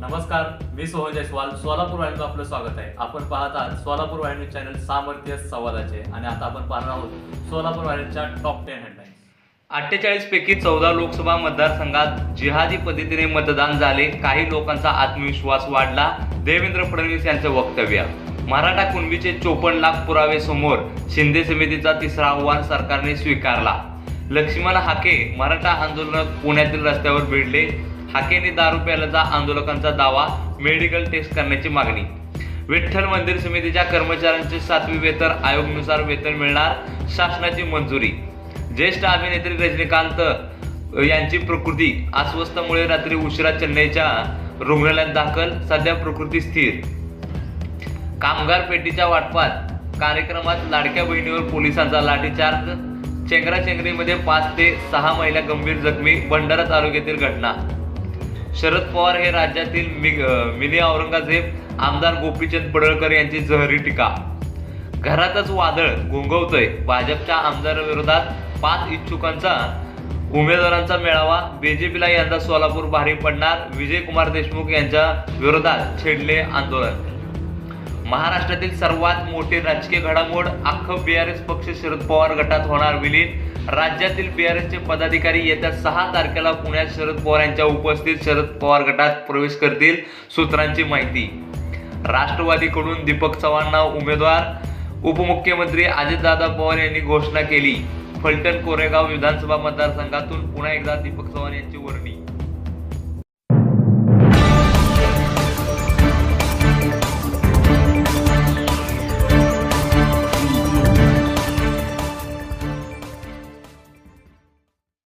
नमस्कार मी सोहन जयस्वाल सोलापूर वाहिनीचं आपलं स्वागत आहे. आपण पाहत आहात सोलापूर वाहिनी चॅनल सामर्थ्य संवादाचे आणि आता आपण पाहणार आहोत सोलापूर वाहिनीच्या टॉप टेन हेडलाईन्स अठ्ठेचाळीस पैकी चौदा लोकसभा मतदारसंघात जिहादी पद्धतीने मतदान झाले. काही लोकांचा आत्मविश्वास वाढला. देवेंद्र फडणवीस यांचं वक्तव्य. मराठा कुणबीचे चोपन्न लाख पुरावे समोर शिंदे समितीचा तिसरा आव्हान सरकारने स्वीकारला. लक्ष्मण हाके मराठा आंदोलनात पुण्यातील रस्त्यावर भिडले. हाकेने दारू प्यायल्याचा आंदोलकांचा दावा मेडिकल टेस्ट करण्याची मागणी. विठ्ठल मंदिर समितीच्या कर्मचाऱ्यांचे सातवी वेतन आयोगानुसार वेतन मिळणार शासनाची मंजुरी. ज्येष्ठ अभिनेत्री रजनीकांत यांची प्रकृती अस्वस्थमुळे रात्री उशिरा चेन्नईच्या रुग्णालयात दाखल सध्या प्रकृती स्थिर. कामगार पेटीच्या वाटपात कार्यक्रमात लाडक्या बहिणीवर पोलिसांचा लाठीचार्ज चेंगराचेंगरीमध्ये पाच ते सहा महिला गंभीर जखमी भंडारा तालुक्यातील घटना. शरद पवार हे राज्यातील मिनी औरंगजेब आमदार गोपीचंद पडळकर यांची जहरी टीका. घरातच वादळ घोंगवतोय भाजपच्या आमदाराविरोधात पाच इच्छुकांचा उमेदवारांचा मेळावा. बीजेपीला यंदा सोलापूर भारी पडणार. विजयकुमार देशमुख यांच्या विरोधात छेडले आंदोलन. महाराष्ट्रातील सर्वात मोठी राजकीय घडामोड अख्खं बी आर एस पक्ष शरद पवार गटात होणार विलीन. राज्यातील बी आर एसचे पदाधिकारी येत्या सहा तारखेला पुण्यात शरद पवार यांच्या उपस्थित शरद पवार गटात प्रवेश करतील सूत्रांची माहिती. राष्ट्रवादीकडून दीपक चव्हाणना उमेदवार उपमुख्यमंत्री अजितदादा पवार यांनी घोषणा केली. फलटण कोरेगाव विधानसभा मतदारसंघातून पुन्हा एकदा दीपक चव्हाण यांची वर्णी.